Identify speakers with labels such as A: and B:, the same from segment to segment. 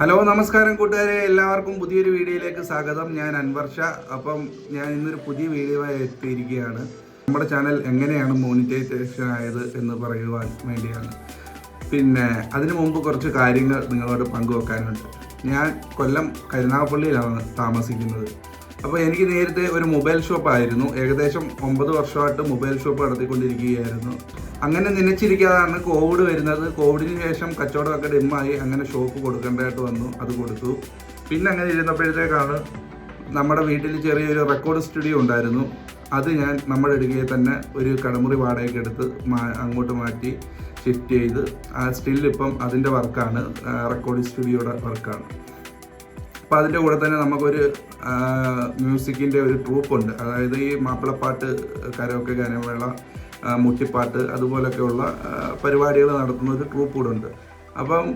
A: Hello നമസ്കാരം കൂട്ടുകാരെ. എല്ലാവർക്കും പുതിയൊരു വീഡിയോയിലേക്ക് സ്വാഗതം. ഞാൻ അൻവർഷ അപ്പം ഞാൻ ഇന്നൊരു പുതിയ വീഡിയോ എത്തിയിരിക്കുകയാണ്. നമ്മുടെ ചാനൽ എങ്ങനെയാണ് മോണിറ്റൈസേഷൻ ആയത് എന്ന് പറയുവാൻ വേണ്ടിയാണ്. പിന്നെ അതിനു മുമ്പ് കുറച്ച് കാര്യങ്ങൾ നിങ്ങളോട് പങ്കുവെക്കാനുണ്ട്. ഞാൻ കൊല്ലം കരുനാഗപ്പള്ളിയിലാണ് താമസിക്കുന്നത്. അപ്പോൾ എനിക്ക് നേരത്തെ ഒരു മൊബൈൽ ഷോപ്പ് ആയിരുന്നു ഏകദേശം ഒമ്പത് വർഷമായിട്ട് മൊബൈൽ ഷോപ്പ് നടത്തിക്കൊണ്ടിരിക്കുകയായിരുന്നു. അങ്ങനെ നനച്ചിരിക്കാതാണ് കോവിഡ് വരുന്നത്. കോവിഡിന് ശേഷം കച്ചവടമൊക്കെ ഡിമ്മായി. അങ്ങനെ ഷോപ്പ് കൊടുക്കേണ്ടതായിട്ട് വന്നു. അത് കൊടുത്തു. പിന്നെ അങ്ങനെ ഇരുന്നപ്പോഴത്തേക്കാണ് നമ്മുടെ വീട്ടിൽ ചെറിയൊരു റെക്കോർഡ് സ്റ്റുഡിയോ ഉണ്ടായിരുന്നു. അത് ഞാൻ നമ്മുടെ ഇടുകയിൽ തന്നെ ഒരു കടമുറി വാടകയ്ക്ക് എടുത്ത് അങ്ങോട്ട് മാറ്റി ഷിഫ്റ്റ് ചെയ്ത്. ആ ഇപ്പം അതിന്റെ വർക്കാണ്. റെക്കോർഡ് സ്റ്റുഡിയോയുടെ വർക്കാണ്. അപ്പോൾ അതിന്റെ കൂടെ തന്നെ നമുക്കൊരു മ്യൂസിക്കിന്റെ ഒരു ട്രൂപ്പുണ്ട് അതായത് ഈ മാപ്പിളപ്പാട്ട് കരോക്കെ ഗാനമേള മുട്ടിപ്പാട്ട് അതുപോലൊക്കെയുള്ള പരിപാടികൾ നടത്തുന്ന ഒരു ട്രൂപ്പ് കൂടെ ഉണ്ട്. അപ്പം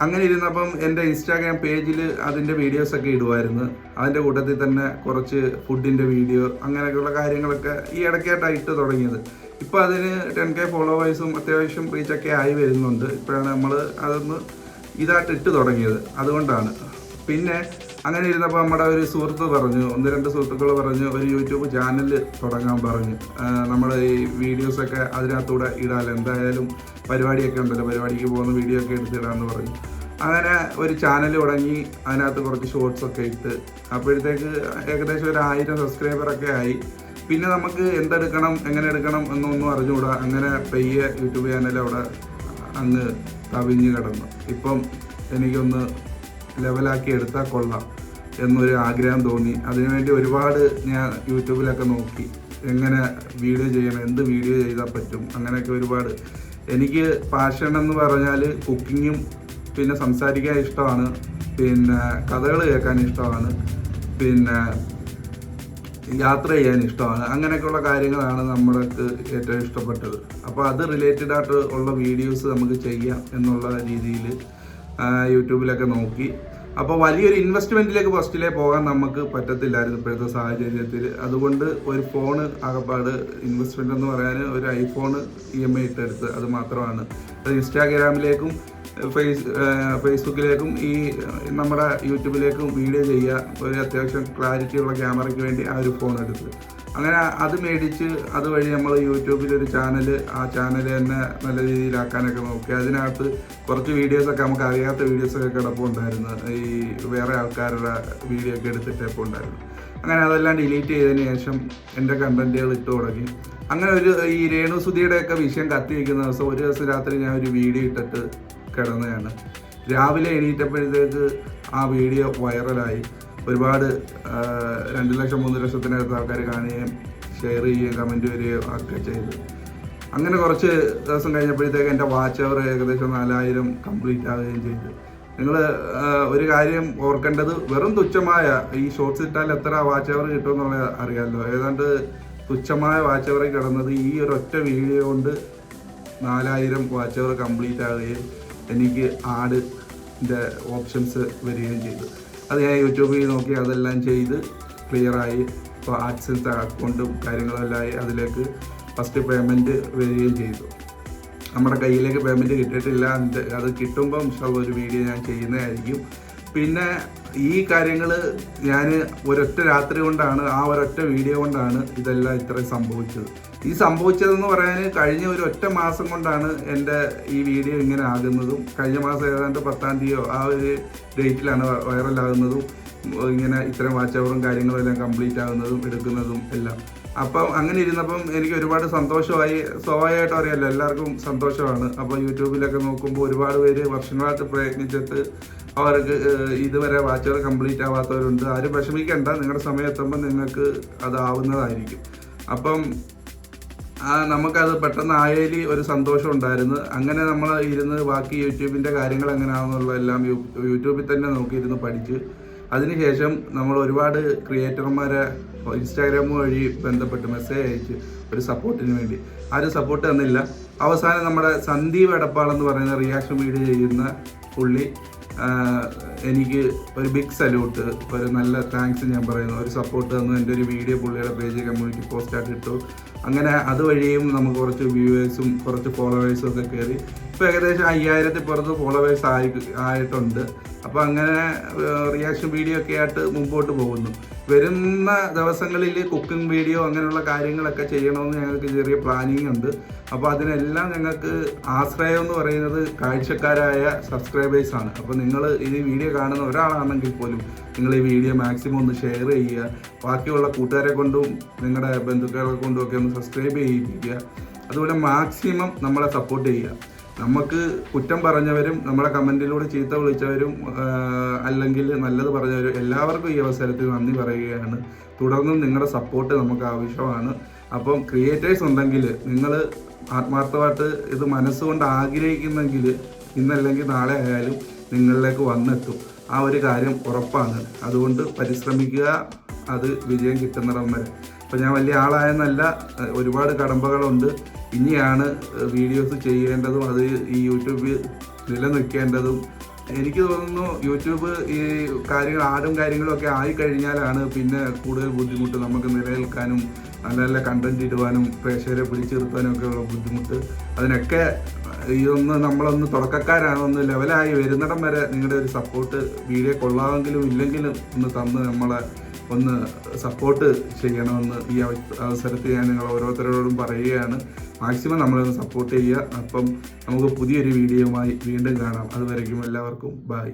A: അങ്ങനെ ഇരുന്നപ്പം എന്റെ ഇൻസ്റ്റാഗ്രാം പേജിൽ അതിന്റെ വീഡിയോസൊക്കെ ഇടുമായിരുന്നു അതിന്റെ കൂട്ടത്തിൽ തന്നെ കുറച്ച് ഫുഡിന്റെ വീഡിയോ അങ്ങനെയൊക്കെയുള്ള കാര്യങ്ങളൊക്കെ ഈ ഇടയ്ക്കായിട്ടാണ് ഇട്ട് തുടങ്ങിയത്. ഇപ്പോൾ അതിന് ടെൻ കെ ഫോളോവേഴ്സും അത്യാവശ്യം റീച്ചൊക്കെ ആയി വരുന്നുണ്ട്. ഇപ്പോഴാണ് നമ്മൾ അതൊന്ന് ഇതായിട്ട് ഇട്ട് തുടങ്ങിയത്. അതുകൊണ്ടാണ്. പിന്നെ അങ്ങനെ ഇരുന്നപ്പോൾ നമ്മുടെ ഒരു സുഹൃത്ത് പറഞ്ഞു ഒന്ന് രണ്ട് സുഹൃത്തുക്കൾ പറഞ്ഞു ഒരു യൂട്യൂബ് ചാനൽ തുടങ്ങാൻ പറഞ്ഞു. നമ്മൾ ഈ വീഡിയോസൊക്കെ അതിനകത്തൂടെ ഇടാമല്ലോ എന്തായാലും പരിപാടിയൊക്കെ ഉണ്ടല്ലോ പരിപാടിക്ക് പോകുന്ന വീഡിയോ ഒക്കെ എടുത്തിടാമെന്ന് പറഞ്ഞു. അങ്ങനെ ഒരു ചാനൽ തുടങ്ങി അതിനകത്ത് കുറച്ച് ഷോർട്സ് ഒക്കെ ഇട്ട്. അപ്പോഴത്തേക്ക് ഏകദേശം ഒരു ആയിരം സബ്സ്ക്രൈബറൊക്കെ ആയി. പിന്നെ നമുക്ക് എന്തെടുക്കണം എങ്ങനെ എടുക്കണം എന്നൊന്നും അറിഞ്ഞുകൂടാ. അങ്ങനെ പയ്യെ യൂട്യൂബ് ചാനൽ അവിടെ അങ്ങ് കവിഞ്ഞ് കിടന്നു. ഇപ്പം എനിക്കൊന്ന് ലെവലാക്കി എടുത്താൽ കൊള്ളാം എന്നൊരു ആഗ്രഹം തോന്നി. അതിനുവേണ്ടി ഒരുപാട് ഞാൻ യൂട്യൂബിലൊക്കെ നോക്കി. എങ്ങനെ വീഡിയോ ചെയ്യണം എന്ത് വീഡിയോ ചെയ്താൽ പറ്റും അങ്ങനെയൊക്കെ ഒരുപാട്. എനിക്ക് പാഷൻ എന്ന് പറഞ്ഞാൽ കുക്കിങ്ങും പിന്നെ സംസാരിക്കാൻ ഇഷ്ടമാണ്. പിന്നെ കഥകൾ കേൾക്കാൻ ഇഷ്ടമാണ്. പിന്നെ യാത്ര ചെയ്യാൻ ഇഷ്ടമാണ്. അങ്ങനെയൊക്കെയുള്ള കാര്യങ്ങളാണ് നമ്മൾക്ക് ഏറ്റവും ഇഷ്ടപ്പെട്ടത്. അപ്പോൾ അത് റിലേറ്റഡ് ആയിട്ട് ഉള്ള വീഡിയോസ് നമുക്ക് ചെയ്യാം എന്നുള്ള രീതിയിൽ യൂട്യൂബിലൊക്കെ നോക്കി. അപ്പോൾ വലിയൊരു ഇൻവെസ്റ്റ്മെന്റിലേക്ക് ഫസ്റ്റിലേ പോകാൻ നമുക്ക് പറ്റത്തില്ലായിരുന്നു ഇപ്പോഴത്തെ സാഹചര്യത്തിൽ. അതുകൊണ്ട് ഒരു ഫോണ് ആകപ്പാട് ഇൻവെസ്റ്റ്മെന്റ് എന്ന് പറയാൻ ഒരു ഐഫോൺ ഇ എം ഐ ഇട്ടെടുത്ത് അത് മാത്രമാണ്. അത് ഇൻസ്റ്റാഗ്രാമിലേക്കും ഫേസ് ഫേസ്ബുക്കിലേക്കും ഈ നമ്മുടെ യൂട്യൂബിലേക്കും വീഡിയോ ചെയ്യുക. ഒരു അത്യാവശ്യം ക്ലാരിറ്റി ഉള്ള ക്യാമറയ്ക്ക് വേണ്ടി ആ ഒരു ഫോൺ എടുത്ത്. അങ്ങനെ അത് മേടിച്ച് അതുവഴി നമ്മൾ യൂട്യൂബിൽ ഒരു ചാനൽ ആ ചാനൽ തന്നെ നല്ല രീതിയിലാക്കാനൊക്കെ നോക്കി. അതിനകത്ത് കുറച്ച് വീഡിയോസൊക്കെ നമുക്ക് അറിയാത്ത വീഡിയോസൊക്കെ കിടപ്പുണ്ടായിരുന്നു. ഈ വേറെ ആൾക്കാരുടെ വീഡിയോ ഒക്കെ എടുത്തിട്ടപ്പോൾ ഉണ്ടായിരുന്നു. അങ്ങനെ അതെല്ലാം ഡിലീറ്റ് ചെയ്തതിന് ശേഷം എന്റെ കണ്ടന്റുകൾ ഇട്ട് തുടങ്ങി. അങ്ങനെ ഒരു ഈ രേണു സുധിയുടെയൊക്കെ വിഷയം കത്തി വയ്ക്കുന്ന ദിവസം ഒരു ദിവസം രാത്രി ഞാൻ ഒരു വീഡിയോ ഇട്ടിട്ട് കിടന്നതാണ്. രാവിലെ എണീറ്റപ്പോഴത്തേക്ക് ആ വീഡിയോ വൈറലായി. ഒരുപാട് രണ്ട് ലക്ഷം മൂന്ന് ലക്ഷത്തിനടുത്ത് ആൾക്കാർ കാണുകയും ഷെയർ ചെയ്യുകയും കമന്റ് വരികയും ഒക്കെ ചെയ്തു. അങ്ങനെ കുറച്ച് ദിവസം കഴിഞ്ഞപ്പോഴത്തേക്ക് എന്റെ വാച്ച് അവർ ഏകദേശം നാലായിരം കംപ്ലീറ്റ് ആവുകയും ചെയ്തു. നിങ്ങൾ ഒരു കാര്യം ഓർക്കേണ്ടത് വെറും തുച്ഛമായ ഈ ഷോർട്സ് ഇട്ടാൽ എത്ര വാച്ച് അവർ കിട്ടുമെന്നുള്ളത് അറിയാമല്ലോ ഏതാണ്ട് തുച്ഛമായ വാച്ച് അവർ കിടന്നത് ഈ ഒരു ഒറ്റ വീഡിയോ കൊണ്ട് നാലായിരം വാച്ച് അവർ കംപ്ലീറ്റ് ആവുകയും എനിക്ക് ആഡ് ഓപ്ഷൻസ് വരികയും ചെയ്തു. അത് ഞാൻ യൂട്യൂബിൽ നോക്കി അതെല്ലാം ചെയ്ത് ക്ലിയറായി ഇപ്പോൾ ആക്സിൻസ് അക്കൗണ്ടും കാര്യങ്ങളെല്ലാം അതിലേക്ക് ഫസ്റ്റ് പേയ്മെന്റ് വരികയും ചെയ്തു. നമ്മുടെ കയ്യിലേക്ക് പേയ്മെന്റ് കിട്ടിയിട്ടില്ല. അത് കിട്ടുമ്പം ഒരു വീഡിയോ ഞാൻ ചെയ്യുന്നതായിരിക്കും. പിന്നെ ഈ കാര്യങ്ങൾ ഞാൻ ഒരൊറ്റ രാത്രി കൊണ്ടാണ് ആ ഒരൊറ്റ വീഡിയോ കൊണ്ടാണ് ഇതെല്ലാം ഇത്രയും സംഭവിച്ചത്. ഈ സംഭവിച്ചതെന്ന് പറയാൻ കഴിഞ്ഞ ഒരു ഒറ്റ മാസം കൊണ്ടാണ് എന്റെ ഈ വീഡിയോ ഇങ്ങനെ ആകുന്നതും കഴിഞ്ഞ മാസം ഏതാണ്ട് പത്താം തീയതിയോ ആ ഒരു ഡേറ്റിലാണ് വൈറലാകുന്നതും ഇങ്ങനെ ഇത്തരം വാച്ച് അവറും കാര്യങ്ങളും എല്ലാം കംപ്ലീറ്റ് ആകുന്നതും എടുക്കുന്നതും എല്ലാം. അപ്പം അങ്ങനെ ഇരുന്നപ്പം എനിക്ക് ഒരുപാട് സന്തോഷമായി. സ്വാഭാവികമായിട്ടും അറിയാമല്ലോ എല്ലാവർക്കും സന്തോഷമാണ്. അപ്പോൾ യൂട്യൂബിലൊക്കെ നോക്കുമ്പോൾ ഒരുപാട് പേര് വർഷങ്ങളായിട്ട് പ്രയത്നിച്ചിട്ട് അവർക്ക് ഇതുവരെ ഇതുവരെ വാച്ചുകൾ കംപ്ലീറ്റ് ആവാത്തവരുണ്ട്. ആരും വിഷമിക്കേണ്ട. നിങ്ങളുടെ സമയം എത്തുമ്പോൾ നിങ്ങൾക്ക് അതാവുന്നതായിരിക്കും അപ്പം ആ നമുക്കത് പെട്ടെന്ന് ആയതിൽ ഒരു സന്തോഷം ഉണ്ടായിരുന്നു. അങ്ങനെ നമ്മൾ ഇരുന്ന് ബാക്കി യൂട്യൂബിന്റെ കാര്യങ്ങൾ എങ്ങനെയാണെന്നുള്ള എല്ലാം യൂട്യൂബിൽ തന്നെ നോക്കിയിരുന്ന് പഠിച്ച്. അതിനുശേഷം നമ്മൾ ഒരുപാട് ക്രിയേറ്റർമാരെ ഇൻസ്റ്റാഗ്രാം വഴി ബന്ധപ്പെട്ട് മെസ്സേജ് അയച്ച് ഒരു സപ്പോർട്ടിന് വേണ്ടി. ആരും സപ്പോർട്ട് തന്നില്ല. അവസാനം നമ്മുടെ സന്ദീപ് എടപ്പാൾ എന്ന് പറയുന്ന റിയാക്ഷൻ വീഡിയോ ചെയ്യുന്ന പുള്ളി എനിക്ക് ഒരു ബിഗ് സല്യൂട്ട് ഒരു നല്ല താങ്ക്സ് ഞാൻ പറയുന്നു. ഒരു സപ്പോർട്ട് തന്നു. എന്റെ ഒരു വീഡിയോ പുള്ളിയുടെ പേജ് കമ്മ്യൂണിറ്റി പോസ്റ്റ് ആക്കി ഇട്ടു. അങ്ങനെ അതുവഴിയും നമുക്ക് കുറച്ച് വ്യൂവേഴ്സും കുറച്ച് ഫോളോവേഴ്സും ഒക്കെ കയറി. ഇപ്പോൾ ഏകദേശം അയ്യായിരത്തി പുറത്ത് ഫോളോവേഴ്സ് ആയി ആയിട്ടുണ്ട്. അപ്പോൾ അങ്ങനെ റിയാക്ഷൻ വീഡിയോ ഒക്കെ ആയിട്ട് മുമ്പോട്ട് പോകുന്നു. വരുന്ന ദിവസങ്ങളിൽ കുക്കിംഗ് വീഡിയോ അങ്ങനെയുള്ള കാര്യങ്ങളൊക്കെ ചെയ്യണമെന്ന് ഞങ്ങൾക്ക് ചെറിയ പ്ലാനിങ് ഉണ്ട്. അപ്പോൾ അതിനെല്ലാം ഞങ്ങൾക്ക് ആശ്രയം എന്ന് പറയുന്നത് കാഴ്ചക്കാരായ സബ്സ്ക്രൈബേഴ്സാണ് അപ്പോൾ നിങ്ങൾ ഈ വീഡിയോ കാണുന്ന ഒരാളാണെങ്കിൽ പോലും നിങ്ങൾ ഈ വീഡിയോ മാക്സിമം ഒന്ന് ഷെയർ ചെയ്യുക. ബാക്കിയുള്ള കൂട്ടുകാരെ കൊണ്ടും നിങ്ങളുടെ ബന്ധുക്കളെ കൊണ്ടും ഒക്കെ ഒന്ന് സബ്സ്ക്രൈബ് ചെയ്യിപ്പിക്കുക. അതുപോലെ മാക്സിമം നമ്മളെ സപ്പോർട്ട് ചെയ്യുക. നമുക്ക് കുറ്റം പറഞ്ഞവരും നമ്മളെ കമന്റിലൂടെ ചീത്ത വിളിച്ചവരും അല്ലെങ്കിൽ നല്ലത് പറഞ്ഞവരും എല്ലാവർക്കും ഈ അവസരത്തിൽ നന്ദി പറയുകയാണ്. തുടർന്നും നിങ്ങളുടെ സപ്പോർട്ട് നമുക്ക് ആവശ്യമാണ്. അപ്പം ക്രിയേറ്റേഴ്സ് ഉണ്ടെങ്കിൽ നിങ്ങൾ ആത്മാർത്ഥമായിട്ട് ഇത് മനസ്സുകൊണ്ട് ആഗ്രഹിക്കുന്നെങ്കിൽ ഇന്നല്ലെങ്കിൽ നാളെ ആയാലും നിങ്ങളിലേക്ക് വന്നെത്തും. ആ ഒരു കാര്യം ഉറപ്പാണ്. അതുകൊണ്ട് പരിശ്രമിക്കുക. അത് വിജയം കിട്ടുന്നിടം വരെ. അപ്പം ഞാൻ വലിയ ആളായെന്നല്ല ഒരുപാട് കടമ്പകളുണ്ട്. ഇനിയാണ് വീഡിയോസ് ചെയ്യേണ്ടതും അത് ഈ യൂട്യൂബിൽ നിലനിൽക്കേണ്ടതും. എനിക്ക് തോന്നുന്നു യൂട്യൂബ് ഈ കാര്യങ്ങൾ ആടും കാര്യങ്ങളും ഒക്കെ ആയി കഴിഞ്ഞാലാണ് പിന്നെ കൂടുതൽ ബുദ്ധിമുട്ട് നമുക്ക് നിലനിൽക്കാനും നല്ല നല്ല കണ്ടന്റ് ഇടുവാനും പ്രേക്ഷകരെ പിടിച്ചു ഒക്കെ ഉള്ള ബുദ്ധിമുട്ട്. അതിനൊക്കെ ഇതൊന്ന് നമ്മളൊന്ന് തുടക്കക്കാരാണ് ഒന്ന് ലെവലായി വരുന്നിടം വരെ നിങ്ങളുടെ ഒരു സപ്പോർട്ട് വീഡിയോ കൊള്ളാമെങ്കിലും ഇല്ലെങ്കിലും ഒന്ന് തന്ന് നമ്മളെ ഒന്ന് സപ്പോർട്ട് ചെയ്യണമെന്ന് ഈ അവസരത്തിൽ ഞാൻ നിങ്ങൾ ഓരോരുത്തരോടും പറയുകയാണ്. മാക്സിമം നമ്മളൊന്ന് സപ്പോർട്ട് ചെയ്യുക. അപ്പം നമുക്ക് പുതിയൊരു വീഡിയോയുമായി വീണ്ടും കാണാം. അതുവരയ്ക്കും എല്ലാവർക്കും ബായ്